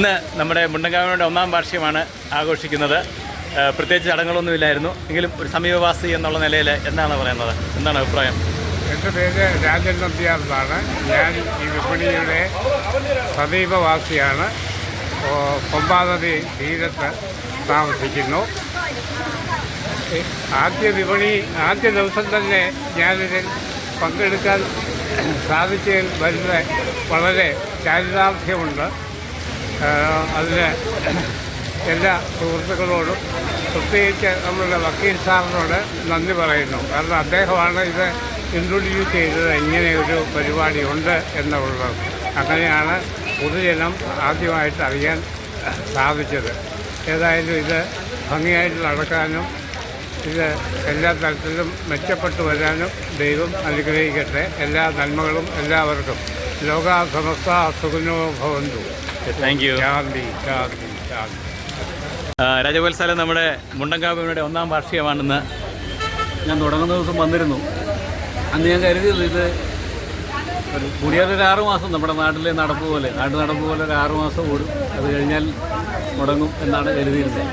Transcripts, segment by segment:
ഇന്ന് നമ്മുടെ മുണ്ടങ്കാവിനോട് ഒന്നാം വാർഷികമാണ് ആഘോഷിക്കുന്നത്. പ്രത്യേകിച്ച് ചടങ്ങുകളൊന്നുമില്ലായിരുന്നു. എങ്കിലും ഒരു സമീപവാസി എന്നുള്ള നിലയിൽ എന്താണ് പറയുന്നത്? എന്താണ് അഭിപ്രായം? എന്റെ പേര് രാജൻ നമ്പ്യാർ ഞാൻ ഈ വിപണിയുടെ സമീപവാസിയാണ്. പൊമ്പാതതി തീരത്ത് താമസിക്കുന്നു. ആദ്യ വിപണി ആദ്യ ദിവസം തന്നെ ഞാനിതിൽ പങ്കെടുക്കാൻ സാധിച്ചതിൽ വരുന്ന വളരെ ചാരിതാർത്ഥ്യമുണ്ട്. അതിന് എല്ലാ സുഹൃത്തുക്കളോടും പ്രത്യേകിച്ച് നമ്മളുടെ വക്കീൽ സാറിനോട് നന്ദി പറയുന്നു. കാരണം അദ്ദേഹമാണ് ഇത് ഇൻട്രൊഡ്യൂസ് ചെയ്തത് പരിപാടി ഉണ്ട് എന്നുള്ളത്. അങ്ങനെയാണ് പൊതുജനം ആദ്യമായിട്ട് അറിയാൻ സാധിച്ചത്. ഏതായാലും ഇത് ഭംഗിയായിട്ട് നടക്കാനും ഇത് എല്ലാ തരത്തിലും മെച്ചപ്പെട്ടു വരാനും ദൈവം അനുഗ്രഹിക്കട്ടെ. എല്ലാ നന്മകളും എല്ലാവർക്കും. ലോകാസമസ്ത സുഖനോ ഭവന്തു. താങ്ക് യു രാജഗോത്സാലം നമ്മുടെ മുണ്ടങ്കാവിയുടെ ഒന്നാം വാർഷികമാണെന്ന് ഞാൻ തുടങ്ങുന്ന ദിവസം വന്നിരുന്നു. അന്ന് ഞാൻ കരുതിയത് ഇത് ഒരു കൂടിയാൽ ഒരു ആറുമാസം നമ്മുടെ നാട്ടിലെ നടപ്പ് പോലെ നാട്ടു നടപ്പ് പോലെ ഒരു ആറുമാസം ഓടും അത് കഴിഞ്ഞാൽ മുടങ്ങും എന്നാണ് കരുതിയിരുന്നത്.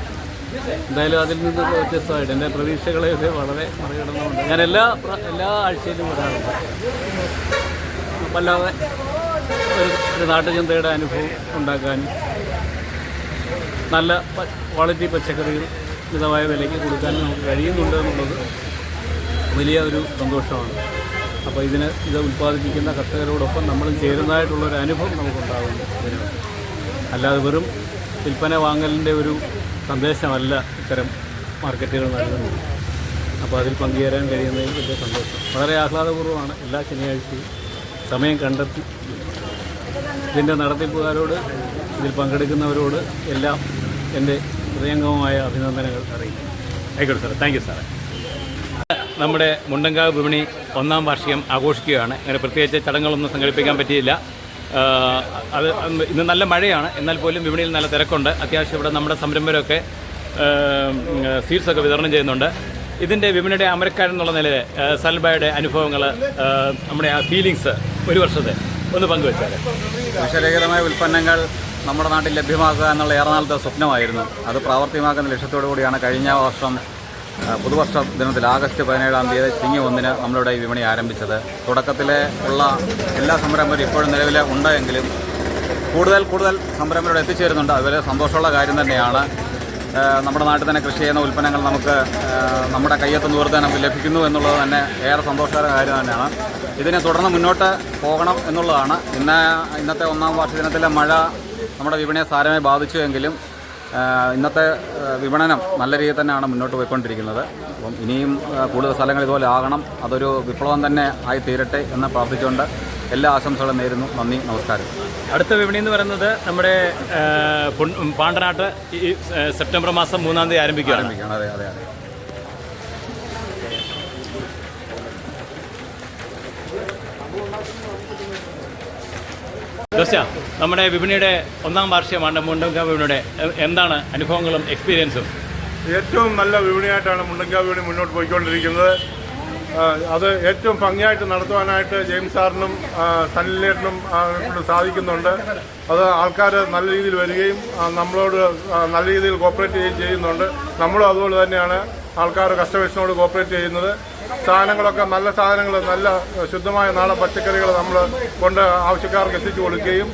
എന്തായാലും അതിൽ നിന്ന് വ്യത്യസ്തമായിട്ട് എന്റെ പ്രതീക്ഷകളെയൊക്കെ വളരെ മറികടന്നുകൊണ്ട് ഞാൻ എല്ലാ എല്ലാ ആഴ്ചയിലും വരാറുണ്ട്. വല്ലാതെ ഒരു നാട്ടുചന്തയുടെ അനുഭവം ഉണ്ടാക്കാനും നല്ല ക്വാളിറ്റി പച്ചക്കറികൾ മിതമായ വിലയ്ക്ക് കൊടുക്കാനും നമുക്ക് കഴിയുന്നുണ്ട് എന്നുള്ളത് വലിയ ഒരു സന്തോഷമാണ്. അപ്പോൾ ഇതിന് ഇത് ഉൽപ്പാദിപ്പിക്കുന്ന കർഷകരോടൊപ്പം നമ്മളും ചേരുന്നതായിട്ടുള്ളൊരു അനുഭവം നമുക്കുണ്ടാകുന്നു. ഇതിന് അല്ലാതെ വെറും വിൽപ്പന വാങ്ങലിന്റെ ഒരു സന്ദേശമല്ല ഇത്തരം മാർക്കറ്റുകൾ നൽകുന്നത്. അപ്പോൾ അതിൽ പങ്കുചേരാൻ കഴിയുന്നതിൽ വലിയ സന്തോഷം. വളരെ ആഹ്ലാദപൂർവമാണ് എല്ലാ ശനിയാഴ്ചയും സമയം കണ്ടെത്തി ഇതിന്റെ നടത്തിപ്പുകാരോട് ഇതിൽ പങ്കെടുക്കുന്നവരോട് എല്ലാം എന്റെ ഹൃദയംഗമായ അഭിനന്ദനങ്ങൾ അറിയിക്കും ആയിക്കോട്ടെ സാറേ. താങ്ക് യു സാറേ. നമ്മുടെ മുണ്ടങ്കാവ് വിപണി ഒന്നാം വാർഷികം ആഘോഷിക്കുകയാണ്. അങ്ങനെ പ്രത്യേകിച്ച് ചടങ്ങുകളൊന്നും സംഘടിപ്പിക്കാൻ പറ്റിയില്ല. അത് ഇന്ന് നല്ല മഴയാണ്. എന്നാൽ പോലും വിപണിയിൽ നല്ല തിരക്കുണ്ട്. അത്യാവശ്യം ഇവിടെ നമ്മുടെ സംരംഭരൊക്കെ സീഡ്സൊക്കെ വിതരണം ചെയ്യുന്നുണ്ട്. ഇതിന്റെ വിപണിയുടെ അമരക്കാരൻ എന്നുള്ള നിലയിൽ സൽബായുടെ അനുഭവങ്ങൾ നമ്മുടെ ആ ഫീലിങ്സ് ഒരു വർഷത്തെ ഒന്ന് പങ്കുവെച്ചാൽ വിഷരഹിതമായ ഉൽപ്പന്നങ്ങൾ നമ്മുടെ നാട്ടിൽ ലഭ്യമാക്കുക എന്നുള്ള ഏറെനാളത്തെ സ്വപ്നമായിരുന്നു. അത് പ്രാവർത്തികമാക്കുന്ന ലക്ഷ്യത്തോടു കൂടിയാണ് കഴിഞ്ഞ വർഷം പുതുവർഷ ദിനത്തിൽ ആഗസ്റ്റ് പതിനേഴാം തീയതി ചിങ്ങി ഒന്നിന് നമ്മളിവിടെ ഈ വിപണി ആരംഭിച്ചത്. തുടക്കത്തിലെ ഉള്ള എല്ലാ സംരംഭരും ഇപ്പോഴും നിലവിൽ ഉണ്ടെങ്കിലും കൂടുതൽ കൂടുതൽ സംരംഭരോട് എത്തിച്ചേരുന്നുണ്ട്. അതുപോലെ സന്തോഷമുള്ള കാര്യം തന്നെയാണ്. നമ്മുടെ നാട്ടിൽ തന്നെ കൃഷി ചെയ്യുന്ന ഉൽപ്പന്നങ്ങൾ നമുക്ക് നമ്മുടെ കയ്യെത്ത് ദൂരത്ത് നമുക്ക് ലഭിക്കുന്നു എന്നുള്ളത് തന്നെ ഏറെ സന്തോഷകരമായ കാര്യം തന്നെയാണ്. ഇതിനെ തുടർന്ന് മുന്നോട്ട് പോകണം എന്നുള്ളതാണ്. ഇന്ന് ഇന്നത്തെ ഒന്നാം വാർഷിക ദിനത്തിലെ മഴ നമ്മുടെ വിപണിയെ സാരമായി ബാധിച്ചു എങ്കിലും ഇന്നത്തെ വിപണനം നല്ല രീതിയിൽ തന്നെയാണ് മുന്നോട്ട് പോയിക്കൊണ്ടിരിക്കുന്നത്. അപ്പം ഇനിയും കൂടുതൽ സ്ഥലങ്ങൾ ഇതുപോലെ ആകണം. അതൊരു വിപ്ലവം തന്നെ ആയി തീരട്ടെ എന്ന് പ്രാർത്ഥിച്ചുകൊണ്ട് എല്ലാ ആശംസകളും നേരുന്നു. നന്ദി നമസ്കാരം. അടുത്ത വിപണി എന്ന് പറയുന്നത് നമ്മുടെ പാണ്ടനാട്ട് ഈ സെപ്റ്റംബർ മാസം മൂന്നാം തീയതി ആരംഭിക്കുകയാണ്. അതെ അതെ അതെ. ദോശ നമ്മുടെ വിപണിയുടെ ഒന്നാം വാർഷികമാണ് മുണ്ടങ്ക വിപണിയുടെ എന്താണ് അനുഭവങ്ങളും എക്സ്പീരിയൻസും ഏറ്റവും നല്ല വിപണിയായിട്ടാണ് മുണ്ടങ്ക വിപണി മുന്നോട്ട് പോയിക്കൊണ്ടിരിക്കുന്നത്. അത് ഏറ്റവും ഭംഗിയായിട്ട് നടത്തുവാനായിട്ട് ജെയിംസ് സാറിനും സനിലേട്ടനും ഇവിടെ സാധിക്കുന്നുണ്ട്. അത് ആൾക്കാർ നല്ല രീതിയിൽ വരികയും നമ്മളോട് നല്ല രീതിയിൽ കോപ്പറേറ്റ് ചെയ്യുന്നുണ്ട്. നമ്മളും അതുപോലെ തന്നെയാണ് ആൾക്കാർ കസ്റ്റമേഴ്സിനോട് കോപ്പറേറ്റ് ചെയ്യുന്നത്. സാധനങ്ങളൊക്കെ നല്ല സാധനങ്ങൾ നല്ല ശുദ്ധമായ നാളെ പച്ചക്കറികൾ നമ്മൾ കൊണ്ട് ആവശ്യക്കാർക്ക് എത്തിച്ചു കൊടുക്കുകയും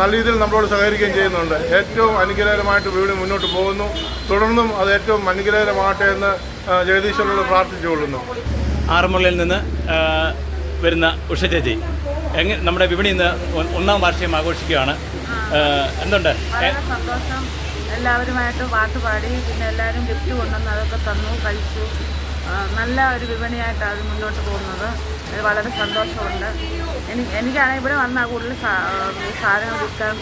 നല്ല രീതിയിൽ നമ്മളോട് സഹകരിക്കുകയും ചെയ്യുന്നുണ്ട്. ഏറ്റവും അനുഗ്രഹകരമായിട്ട് വീട് മുന്നോട്ട് പോകുന്നു. തുടർന്നും അത് ഏറ്റവും അനുഗ്രഹകരമാകട്ടെ എന്ന് ജഗദീശ്വരനോട് പ്രാർത്ഥിച്ചുകൊള്ളുന്നു. ആറന്മുളയിൽ നിന്ന് വരുന്ന ഉഷ ചേച്ചി. എങ്ങനെ നമ്മുടെ വിപണി ഇന്ന് ഒന്നാം വാർഷികം ആഘോഷിക്കുകയാണ്. എന്തുണ്ട്? സന്തോഷം. എല്ലാവരുമായിട്ട് പാട്ട് പാടി പിന്നെ എല്ലാവരും ഗിഫ്റ്റ് കൊണ്ടുവന്ന് അതൊക്കെ തന്നു കഴിച്ചു. നല്ല ഒരു വിപണിയായിട്ടാണ് അത് മുന്നോട്ട് പോകുന്നത്. വളരെ സന്തോഷമുണ്ട്. എനിക്ക് എനിക്കാണെങ്കിൽ ഇവിടെ വന്നാൽ കൂടുതൽ സാധനങ്ങൾ വിൽക്കാൻ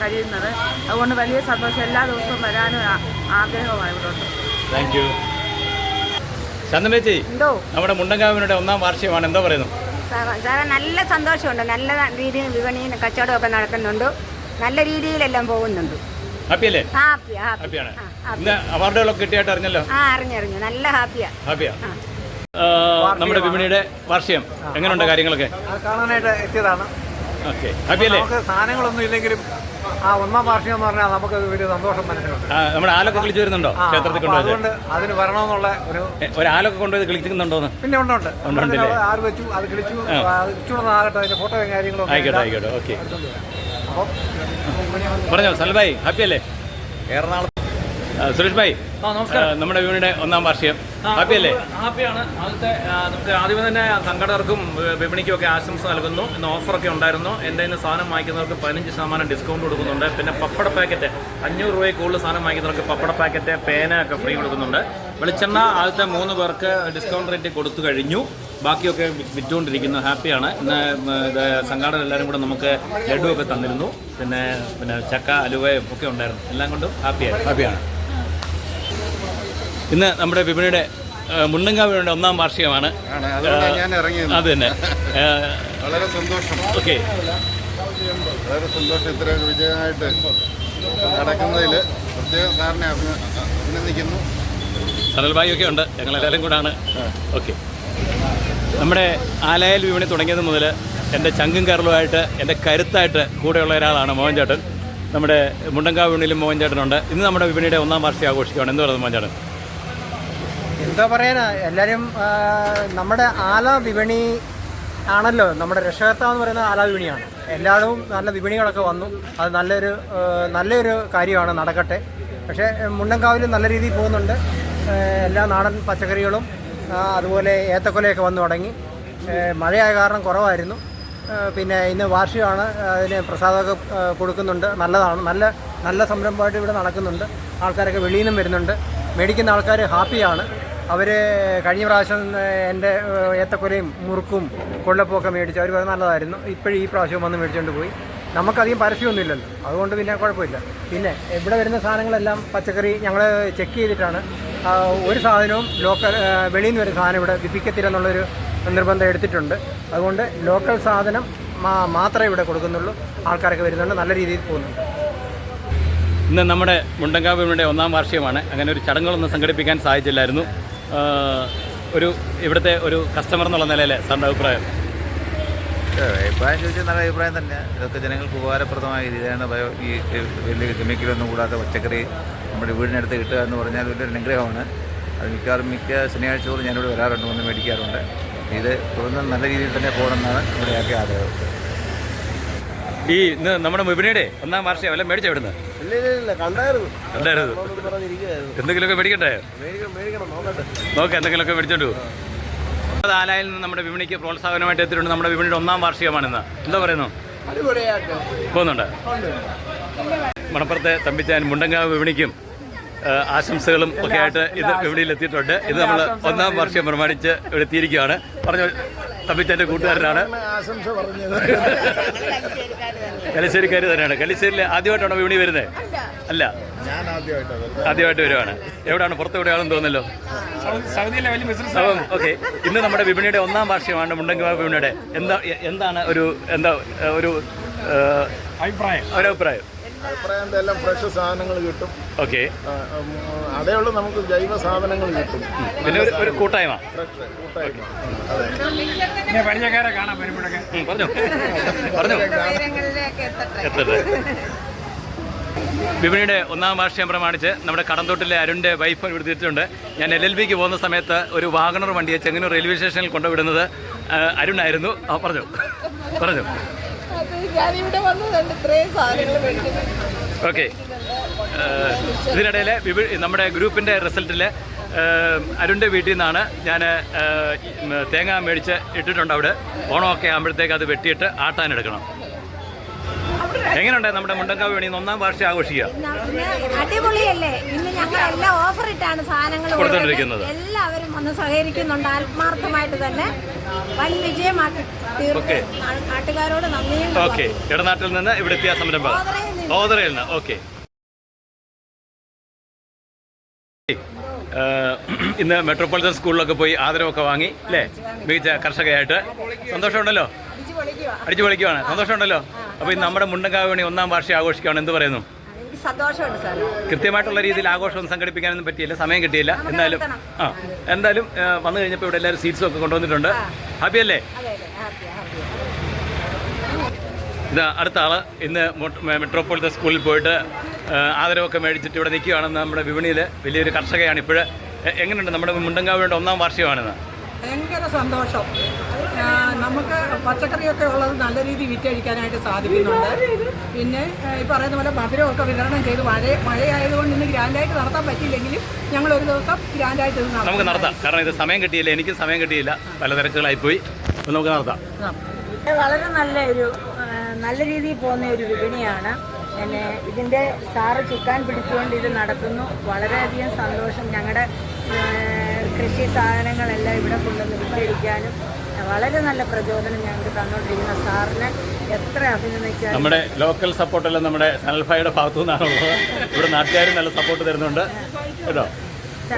കഴിയുന്നത്. അതുകൊണ്ട് വലിയ സന്തോഷം. എല്ലാ ദിവസവും വരാനും ആഗ്രഹമാണ് ആഗ്രഹമാണ് ഇവിടോട്ട് താങ്ക് യു എന്തോ? നമ്മുടെ മുണ്ടങ്കാവിനുടെ ഒന്നാം വാർഷികമാണ്. എന്താ പറയുന്നു? സാറേ നല്ല സന്തോഷമുണ്ട്. നല്ല രീതിയിൽ വിപണിയിൽ കച്ചവടമൊക്കെ നടക്കുന്നുണ്ട്. നല്ല രീതിയിലെല്ലാം പോകുന്നുണ്ട്. ഹാപ്പിയല്ലേ? ഹാപ്പി ഹാപ്പി ഹാപ്പിയാണ്. ഇന്ന് അവാർഡുകളൊക്കെ കിട്ടിയായിട്ട് അറിഞ്ഞല്ലോ? ആ അറിഞ്ഞറിഞ്ഞു നല്ല ഹാപ്പിയാ. ഹാപ്പിയാ. നമ്മുടെ വിപണിയുടെ വാർഷികം. എങ്ങനെയുണ്ട് കാര്യങ്ങളൊക്കെ? കാണാനായിട്ട് എത്തിയതാണ്. നമുക്ക് സാധനങ്ങളൊന്നും ഇല്ലെങ്കിലും ആ ഒന്നാം വാർഷികം എന്ന് പറഞ്ഞാൽ നമുക്ക് വലിയ സന്തോഷം മനസ്സിലുണ്ട് നമ്മുടെ ആലൊക്കെ കളിച്ചു വരുന്നുണ്ടോ? ക്ഷേത്രത്തിൽ അതുകൊണ്ട് അതിന് വരണമെന്നുള്ള ഒരു ഒരു ആലൊക്കെ കൊണ്ടുപോയി കളിക്കുന്നുണ്ടോ പിന്നെ ഉണ്ട് ഉണ്ട് ഉണ്ട്, ഉണ്ട്, ആറ് വെച്ചു അത് കളിച്ചു. അത് ഇച്ചിരി ആകട്ടെ അതിന്റെ ഫോട്ടോ കാര്യങ്ങളും ആയിക്കോട്ടെ ആയിക്കോട്ടെ ഓക്കെ. പറഞ്ഞോ സൽഭായി ഹാപ്പി അല്ലേ എറണാകുളം സുരേഷ് ഭായി നമസ്കാരം. നമ്മുടെ വീടിന്റെ ഒന്നാം വാർഷികം. ഹാപ്പി അല്ലേ? ഹാപ്പിയാണ് ആദ്യത്തെ നമുക്ക് ആദ്യമേ തന്നെ സംഘടകർക്കും വിപണിക്കും ഒക്കെ ആശംസ നൽകുന്നു. ഇന്ന് ഓഫറൊക്കെ ഉണ്ടായിരുന്നു. എന്റെ നിന്ന് സാധനം വാങ്ങിക്കുന്നവർക്ക് പതിനഞ്ച് ശതമാനം ഡിസ്കൗണ്ട് കൊടുക്കുന്നുണ്ട്. പിന്നെ പപ്പട പാക്കറ്റ്. അഞ്ഞൂറ് രൂപയിൽ കൂടുതൽ സാധനം വാങ്ങിക്കുന്നവർക്ക് പപ്പട പാക്കറ്റ് പേന ഒക്കെ ഫ്രീ കൊടുക്കുന്നുണ്ട്. വെളിച്ചെണ്ണ ആദ്യത്തെ മൂന്ന് പേർക്ക് ഡിസ്കൗണ്ട് റേറ്റ് കൊടുത്തു കഴിഞ്ഞു. ബാക്കിയൊക്കെ വിറ്റുകൊണ്ടിരിക്കുന്നു. ഹാപ്പിയാണ് ഇന്ന് സംഘാടകർ എല്ലാവരും കൂടെ നമുക്ക് ലഡുവൊക്കെ തന്നിരുന്നു. പിന്നെ പിന്നെ ചക്ക അലുവയും ഒക്കെ ഉണ്ടായിരുന്നു. എല്ലാം കൊണ്ടും ഹാപ്പിയായി ഹാപ്പിയാണ് ഇന്ന് നമ്മുടെ വിപണിയുടെ ആ, മുണ്ടങ്കാവ് വിപണിയുടെ ഒന്നാം വാർഷികമാണ്. അത് തന്നെ. വളരെ സന്തോഷം. ഓക്കെ. വളരെ സന്തോഷം ഇത്ര വിജയമായിട്ട് നടക്കുന്നതിൽ പ്രത്യേകം സാറിനെ അഭി- അഭിനന്ദിക്കുന്നു. സരൽഭായി ഒക്കെ ഉണ്ട്. ഞങ്ങളെല്ലാവരും കൂടാണ്. ഓക്കെ. നമ്മുടെ ആലയൽ വിപണി തുടങ്ങിയത് മുതൽ എന്റെ ചങ്കും കരളുമായിട്ട് എന്റെ കരുത്തായിട്ട് കൂടെയുള്ള ഒരാളാണ് മോഹൻചേട്ടൻ നമ്മുടെ മുണ്ടങ്കാവ് വിപണിയിലും മോഹൻചേട്ടനുണ്ട് ഇന്ന് നമ്മുടെ വിപണിയുടെ ഒന്നാം വാർഷിക ആഘോഷിക്കുകയാണ് എന്ത് പറയുന്നത് മോഹൻ ചേട്ടൻ? എന്താ പറയാനാ എല്ലാവരും നമ്മുടെ ആല വിപണി ആണല്ലോ നമ്മുടെ രക്ഷകർത്താവ് എന്ന് പറയുന്നത് ആല വിപണിയാണ്. എല്ലായിടവും നല്ല വിപണികളൊക്കെ വന്നു. അത് നല്ലൊരു നല്ലൊരു കാര്യമാണ് നടക്കട്ടെ. പക്ഷേ മുണ്ടൻകാവിൽ നല്ല രീതിയിൽ പോകുന്നുണ്ട്. എല്ലാ നാടൻ പച്ചക്കറികളും അതുപോലെ ഏത്തക്കൊലയൊക്കെ വന്നു തുടങ്ങി. മഴയായ കാരണം കുറവായിരുന്നു. പിന്നെ ഇന്ന് വാർഷികമാണ് അതിന് പ്രസാദമൊക്കെ കൊടുക്കുന്നുണ്ട്. നല്ലതാണ്. നല്ല നല്ല സംരംഭമായിട്ട് ഇവിടെ നടക്കുന്നുണ്ട്. ആൾക്കാരൊക്കെ വെളിയിൽ നിന്നും വരുന്നുണ്ട്. മേടിക്കുന്ന ആൾക്കാർ ഹാപ്പിയാണ്. അവർ കഴിഞ്ഞ പ്രാവശ്യം എന്റെ ഏത്തക്കൊലയും മുറുക്കും കൊള്ളപ്പൊക്കെ മേടിച്ചു അവർ നല്ലതായിരുന്നു. ഇപ്പോഴും ഈ പ്രാവശ്യം വന്ന് മേടിച്ചുകൊണ്ട് പോയി. നമുക്കധികം പരസ്യമൊന്നുമില്ലല്ലോ അതുകൊണ്ട് പിന്നെ കുഴപ്പമില്ല. പിന്നെ ഇവിടെ വരുന്ന സാധനങ്ങളെല്ലാം പച്ചക്കറി ഞങ്ങൾ ചെക്ക് ചെയ്തിട്ടാണ്. ഒരു സാധനവും ലോക്കൽ വെളിയിൽ നിന്ന് വരുന്ന സാധനം ഇവിടെ വിപ്പിക്കത്തില്ലെന്നുള്ളൊരു നിർബന്ധം എടുത്തിട്ടുണ്ട്. അതുകൊണ്ട് ലോക്കൽ സാധനം മാത്രമേ ഇവിടെ കൊടുക്കുന്നുള്ളൂ. ആൾക്കാരൊക്കെ വരുന്നുണ്ട്. നല്ല രീതിയിൽ പോകുന്നുണ്ട്. ഇന്ന് നമ്മുടെ മുണ്ടങ്കാവിയുടെ ഒന്നാം വാർഷികമാണ്. അങ്ങനെ ഒരു ചടങ്ങുകളൊന്നും സംഘടിപ്പിക്കാൻ സാധിച്ചില്ലായിരുന്നു. ഒരു ഇവിടുത്തെ ഒരു കസ്റ്റമർ എന്നുള്ള നിലയിലെ സാറിന്റെ അഭിപ്രായം. അഭിപ്രായം ചോദിച്ചാൽ നല്ല അഭിപ്രായം തന്നെ. ഇതൊക്കെ ജനങ്ങൾക്ക് ഉപകാരപ്രദമായ രീതിയാണ് ബയോ ഈ വലിയ കെമിക്കലൊന്നും കൂടാതെ പച്ചക്കറി നമ്മുടെ വീടിനടുത്ത് കിട്ടുക എന്ന് പറഞ്ഞാൽ വലിയൊരു അനുഗ്രഹമാണ്. അത് മിക്കവാറും മിക്ക ശനിയാഴ്ച തോറും ഞാനിവിടെ വരാറുണ്ട് വന്ന് മേടിക്കാറുണ്ട്. ഇത് തുടർന്ന് നല്ല രീതിയിൽ തന്നെ പോകണമെന്നാണ് ഇവിടെയൊക്കെ ആഗ്രഹം. ഈ ഇന്ന് നമ്മുടെ മുബിനയുടെ ഒന്നാം വാർഷികം വല്ല മേടിച്ചോ എവിടുന്ന് കണ്ടായിരുന്നു. എന്തെങ്കിലുമൊക്കെ മേടിക്കട്ടെ നോക്കാം എന്തെങ്കിലുമൊക്കെ മേടിച്ചോണ്ടു ആലായിൽ നിന്ന് നമ്മുടെ വിപണിക്ക് പ്രോത്സാഹനമായിട്ട് എത്തിയിട്ടുണ്ട് നമ്മുടെ വിപണിയുടെ ഒന്നാം വാർഷികമാണെന്ന്. എന്താ പറയുന്നു? പോകുന്നുണ്ട്. മണപ്പുറത്തെ തമ്പിച്ചാൻ മുണ്ടങ്കാവ് വിപണിക്കും ആശംസകളും ഒക്കെ ആയിട്ട് ഇത് വിപണിയിൽ എത്തിയിട്ടുണ്ട്. ഇത് നമ്മൾ ഒന്നാം വാർഷികം പ്രമാണിച്ച് ഇവിടെ എത്തിയിരിക്കുകയാണ്. പറഞ്ഞു തമ്പിച്ചാന്റെ കൂട്ടുകാരനാണ്. കലിശ്ശേരിക്കാർ തന്നെയാണ്. കലിശ്ശേരിയിൽ ആദ്യമായിട്ടാണോ വിപണി വരുന്നത് അല്ല. ആദ്യമായിട്ട് വരുവാണ്. എവിടെയാണ് പുറത്ത് എവിടെയാണെന്ന് അപ്പം ഓക്കെ. ഇന്ന് നമ്മുടെ വിപണിയുടെ ഒന്നാം വാർഷികമാണ്. മുണ്ടങ്കി വിപണിയുടെ. എന്താ എന്താണ് ഒരു എന്താ ഒരു അഭിപ്രായം. ഒരഭിപ്രായം? അഭിപ്രായം എല്ലാം ഫ്രഷ് സാധനങ്ങൾ കിട്ടും? ഓക്കെ. അതേ ഉള്ളൂ നമുക്ക് ജൈവ സാധനങ്ങൾ കിട്ടും. പിന്നെ ഒരു ഒരു കൂട്ടായ്മ. ഫ്രഷ് കൂട്ടായ്മ. അതെ. കാണാൻ വരുമ്പോഴൊക്കെ പറഞ്ഞോ. പറഞ്ഞോ. എത്തട്ടെ. വിപണിയുടെ ഒന്നാം വാർഷികം പ്രമാണിച്ച് നമ്മുടെ കടന്തോട്ടിലെ അരുണിന്റെ വൈഫ് ഇവിടെ തിരിച്ചിട്ടുണ്ട് ഞാൻ എൽ എൽ ബിക്ക് പോകുന്ന സമയത്ത് ഒരു വാഗണർ വണ്ടിയെ ചെങ്ങന്നൂർ റെയിൽവേ സ്റ്റേഷനിൽ കൊണ്ടുവിടുന്നത് അരുണായിരുന്നു. പറഞ്ഞു. പറഞ്ഞു. ഞാനിവിടെ വന്ന് കണ്ട് ഓക്കെ ഇതിനിടയിൽ നമ്മുടെ ഗ്രൂപ്പിന്റെ റിസൾട്ടിൽ അരുണിന്റെ വീട്ടിൽ നിന്നാണ് ഞാൻ തേങ്ങ മേടിച്ച് ഇട്ടിട്ടുണ്ട് അവിടെ. ഓണമൊക്കെ ആകുമ്പോഴത്തേക്ക് അത് വെട്ടിയിട്ട് ആട്ടാനെടുക്കണം എങ്ങനെയുണ്ട് നമ്മുടെ മുണ്ടക്കാവ് വേണി ഒന്നാം വാർഷിക ആഘോഷിക്കുക? അടിപൊളിയല്ലേ. ഇന്ന് ഞങ്ങൾ എല്ലാം ഓഫർ ഇട്ടാണ് സാധനങ്ങൾ കൊടുത്തോണ്ടിരിക്കുന്നത്. എല്ലാവരും വന്ന് സഹകരിക്കുന്നുണ്ട് ആത്മാർത്ഥമായിട്ട് തന്നെ. വൻ വിജയമാക്കി ഓക്കേ. നാട്ടുകാരോട് നന്ദിയും ഓക്കെ. ഇടനാട്ടിൽ നിന്ന് ഇവിടെ എത്തിയ സംരംഭം. ഓതറയിൽ നിന്ന്. ഓക്കെ. ഇന്ന് മെട്രോപൊളിറ്റൻ സ്കൂളിലൊക്കെ പോയി ആദരവൊക്കെ വാങ്ങി അല്ലേ? മികച്ച കർഷകയായിട്ട്. സന്തോഷമുണ്ടല്ലോ? അടിച്ചു പൊളിക്കുവാ. പൊളിക്കുവാണ് സന്തോഷമുണ്ടല്ലോ? അപ്പോൾ നമ്മുടെ മുണ്ടങ്കാവ് വേണി ഒന്നാം വാർഷിക ആഘോഷിക്കുകയാണ്. എന്ത് പറയുന്നു? സന്തോഷമുണ്ട് സാർ കൃത്യമായിട്ടുള്ള രീതിയിൽ ആഘോഷം സംഘടിപ്പിക്കാനൊന്നും പറ്റിയില്ല. സമയം കിട്ടിയില്ല. എന്നാലും ആ എന്തായാലും വന്നു കഴിഞ്ഞപ്പോൾ ഇവിടെ എല്ലാവരും സീറ്റ്സും ഒക്കെ കൊണ്ടുവന്നിട്ടുണ്ട്. ഹാപ്പി അല്ലേ? ഇത് അടുത്ത ആൾ ഇന്ന് മെട്രോപൊളിറ്റൻ മെട്രോപോളിറ്റൻ സ്കൂളിൽ പോയിട്ട് ആദരവൊക്കെ മേടിച്ചിട്ട് ഇവിടെ നിൽക്കുകയാണെന്ന് നമ്മുടെ വിപണിയിൽ വലിയൊരു കർഷകയാണ് ഇപ്പോഴേ. എങ്ങനെയുണ്ട് നമ്മുടെ മുണ്ടങ്കാവിയുടെ ഒന്നാം വാർഷികമാണിന്ന്? ഭയങ്കര സന്തോഷം. നമുക്ക് പച്ചക്കറിയൊക്കെ ഉള്ളത് നല്ല രീതിയിൽ വിറ്റഴിക്കാനായിട്ട് സാധിക്കുന്നുണ്ട്. പിന്നെ ഈ പറയുന്ന പോലെ മധുരമൊക്കെ വിതരണം ചെയ്ത് മഴ മഴയായതുകൊണ്ട് ഇന്ന് ഗ്രാൻഡായിട്ട് നടത്താൻ പറ്റിയില്ലെങ്കിലും ഞങ്ങൾ ഒരു ദിവസം ഗ്രാൻഡായിട്ട് ഇത് നമുക്ക് നടത്താം. കാരണം ഇത് സമയം കിട്ടിയില്ല? എനിക്കും സമയം കിട്ടിയില്ല. പല തിരക്കുകളായിപ്പോയി. നമുക്ക് നടത്താം. വളരെ നല്ല ഒരു നല്ല രീതിയിൽ പോകുന്ന ഒരു വിപണിയാണ്. പിന്നെ ഇതിന്റെ സാറ് ചുക്കാൻ പിടിച്ചുകൊണ്ട് ഇത് നടത്തുന്നു. വളരെയധികം സന്തോഷം. ഞങ്ങളുടെ കൃഷി സാധനങ്ങളെല്ലാം ഇവിടെ കൊണ്ടുവന്ന് വിറ്റഴിക്കാനും വളരെ നല്ല പ്രചോദനം ഞങ്ങൾക്ക് തന്നുകൊണ്ടിരിക്കുന്ന സാറിനെ എത്ര അഭിനന്ദിച്ചാലും നമ്മുടെ ലോക്കൽ സപ്പോർട്ടെല്ലാം നമ്മുടെ സനൽഫായുടെ ഭാഗത്തു നിന്നാണുള്ളത് ഇവിടെ നാട്ടുകാരും നല്ല സപ്പോർട്ട് തരുന്നുണ്ട്. കേട്ടോ?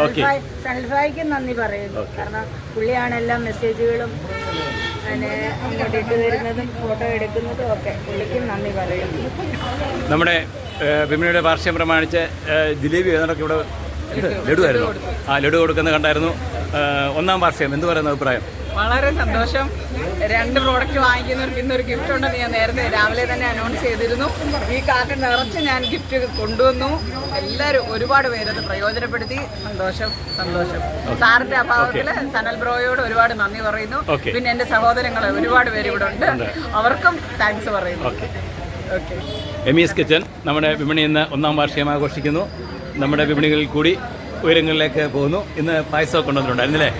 ഓക്കെ. സൽഫായ് നന്ദി പറയുന്നു. കാരണം പുള്ളിയാണ് എല്ലാ മെസ്സേജുകളും പിന്നെ അങ്ങോട്ട് ഇട്ട് തരുന്നതും ഫോട്ടോ എടുക്കുന്നതും ഒക്കെ പുള്ളിക്കും നന്ദി പറയുന്നു. നമ്മുടെ വിമനയുടെ പാർശ്വം വാർഷികം പ്രമാണിച്ച് ജിലേബി ഏതാണ്ടൊക്കെ ഇവിടെ ലഡു ആയിരുന്നു ആ ലഡു കൊടുക്കുന്ന കണ്ടായിരുന്നു. ഒന്നാം വാർഷികം. എന്ത് പറയുന്ന അഭിപ്രായം? വളരെ സന്തോഷം. രണ്ട് പ്രോഡക്റ്റ് വാങ്ങിക്കുന്നവർക്ക് ഇന്നൊരു ഗിഫ്റ്റ് ഉണ്ടെന്ന് ഞാൻ നേരത്തെ രാവിലെ തന്നെ അനൗൺസ് ചെയ്തിരുന്നു. ഈ കാർഡ് നിറച്ച് ഞാൻ ഗിഫ്റ്റ് കൊണ്ടുവന്നു. എല്ലാവരും ഒരുപാട് പേരത് പ്രയോജനപ്പെടുത്തി. സന്തോഷം സന്തോഷം. സാറിന്റെ അഭാവത്തിൽ സനൽ ബ്രോയോട് ഒരുപാട് നന്ദി പറയുന്നു. പിന്നെ എന്റെ സഹോദരങ്ങൾ ഒരുപാട് പേര് ഇവിടെ ഉണ്ട്. അവർക്കും താങ്ക്സ് പറയുന്നു. എം എസ് എമീസ് കിച്ചൻ നമ്മുടെ വിപണി ഇന്ന് ഒന്നാം വാർഷികം ആഘോഷിക്കുന്നു. നമ്മുടെ വിപണികളിൽ കൂടി ഉയരങ്ങളിലേക്ക് പോകുന്നു. ഇന്ന് പായസമൊക്കെ കൊണ്ടുവന്നിട്ടുണ്ടായിരുന്നില്ലേ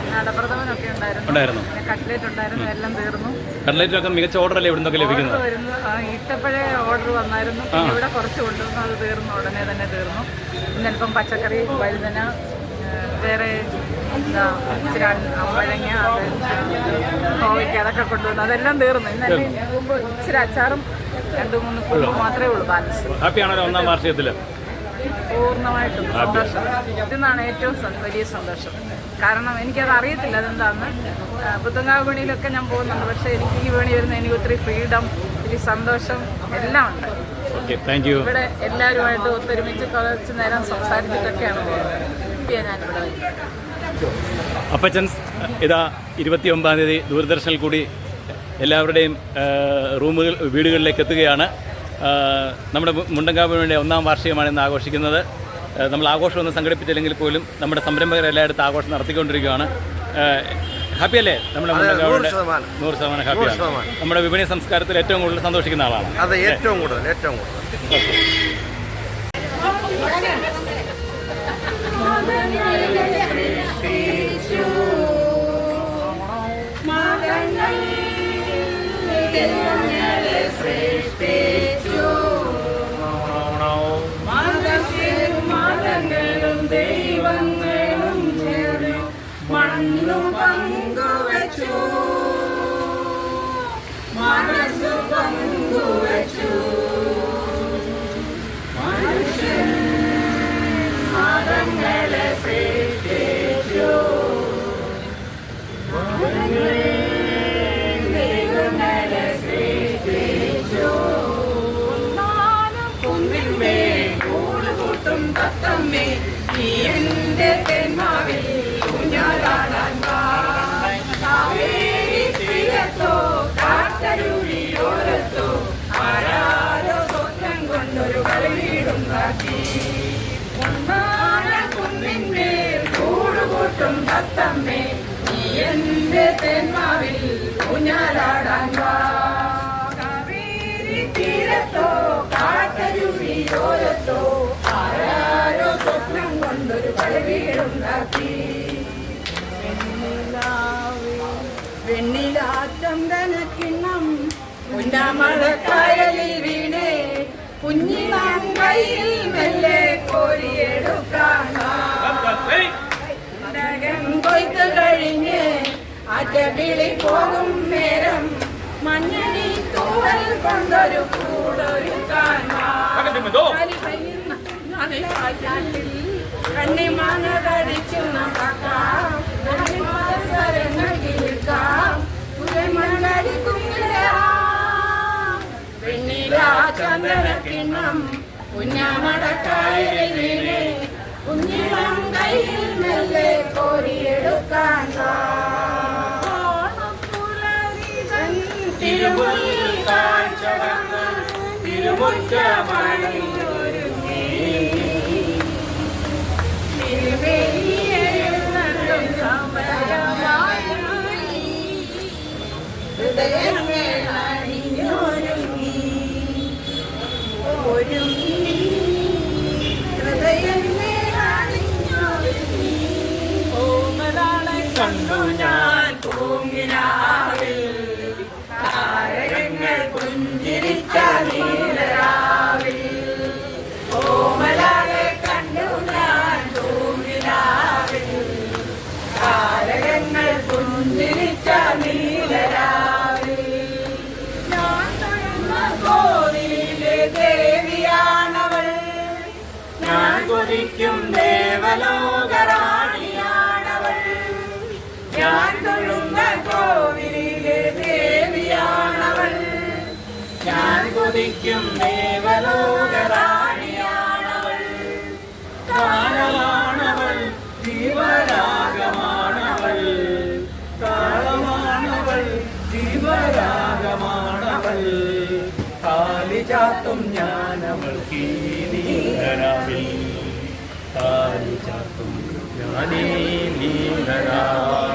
ഉണ്ടായിരുന്നു. കട്ട്ലേറ്റ് ഒക്കെ മികച്ച ഓർഡർ അല്ലേ നിന്നൊക്കെ ലഭിക്കുന്നത് ഓർഡർ ഇട്ടപ്പോഴേ വന്നായിരുന്നു ഇവിടെ കുറച്ച് കൊണ്ടുവന്നു. അത് തീർന്നു. ഉടനെ തന്നെ തീർന്നു. പച്ചക്കറി വഴുതന വേറെ എന്താ ഇച്ചിരി അമ്പഴങ്ങ അത് കോവയ്ക്ക് അതൊക്കെ കൊണ്ടുവന്നു. അതെല്ലാം തീർന്നു. ഇന്നലെ ഇച്ചിരി അച്ചാറും രണ്ട് മൂന്ന് മാത്രമേ ഉള്ളൂ. ബാലൻസ്. ഹാപ്പിയാണല്ലോ ഒന്നാം വാർഷികത്തിൽ പൂർണമായിട്ടും സന്തോഷം. ഇതെന്നാണ് ഏറ്റവും വലിയ സന്തോഷം. കാരണം എനിക്കത് അറിയത്തില്ല അതെന്താന്ന്. പുത്തങ്കാവ് വിപണിയിലൊക്കെ ഞാൻ പോകുന്നുണ്ട്. പക്ഷെ എനിക്ക് ഈ വിപണി വരുന്ന എനിക്ക് ഒത്തിരി ഫ്രീഡം ഒത്തിരി സന്തോഷം എല്ലാം ഉണ്ട്. ഇവിടെ എല്ലാവരുമായിട്ട് ഒത്തൊരുമിച്ച് കുറച്ച് നേരം സംസാരിച്ചിട്ടൊക്കെയാണ് പോകുന്നത്. ഞാനിവിടെ അപ്പച്ചൻ ഇതാ ഇരുപത്തി ഒമ്പതാം തീയതി ദൂരദർശനിൽ കൂടി എല്ലാവരുടെയും റൂമുകൾ വീടുകളിലേക്ക് എത്തുകയാണ്. നമ്മുടെ മുണ്ടങ്കാവിനുവേണ്ടി മുണ്ടങ്കാവിന് വേണ്ടി ഒന്നാം വാർഷികമാണ് ഇന്ന് ആഘോഷിക്കുന്നത്. നമ്മൾ ആഘോഷമൊന്നും സംഘടിപ്പിച്ചില്ലെങ്കിൽ പോലും നമ്മുടെ സംരംഭകർ എല്ലായിടത്തും ആഘോഷം നടത്തിക്കൊണ്ടിരിക്കുകയാണ്. ഹാപ്പി അല്ലേ? നമ്മുടെ മുണ്ടങ്കാവിന്റെ നൂറ് ശതമാനം. ഹാപ്പിയാണ് നമ്മുടെ വിപണി സംസ്കാരത്തിൽ ഏറ്റവും കൂടുതൽ സന്തോഷിക്കുന്ന ആളാണ്. അതെ ഏറ്റവും കൂടുതൽ ഏറ്റവും കൂടുതൽ. ഉന്നമഴക്കായലിൽ വീണേ. കുഞ്ഞിനാം കയ്യിൽ മെല്ലെ കോരിയെടുക്കാൻ കൊയ്ത്ത് കഴിഞ്ഞ് അറ്റകിളി പോകും നേരം മഞ്ഞണി തൂവൽ കൊണ്ടൊരു കൂടൊരുക്കാൻ കണ്ണിമാന കടിച്ചു നടക്കാം. അവസരങ്ങൾ വെണ്ണില ചന്ദനക്കിണ്ണം കുഞ്ഞാമടക്കായലിൽ വീണേ കുഞ്ഞിളം കയ്യിൽ മെല്ലെ കോരിയെടുക്കാൻ തിരുമുൽ കാഴ്ച കണ്ടു ഞാൻ ഞാൻ ഞാൻ കൊതിക്കും ദേവലോകറാണിയാണവൾ. കാലമാണവൾ ജീവരാഗമാണവൾ. കാലമാണവൾ ജീവരാഗമാണവൾ. കാലിചാത്തും ഞാനവൾ നീലരാവിൽ കാലിചാത്തും ഞാനേ നീലരാവിൽ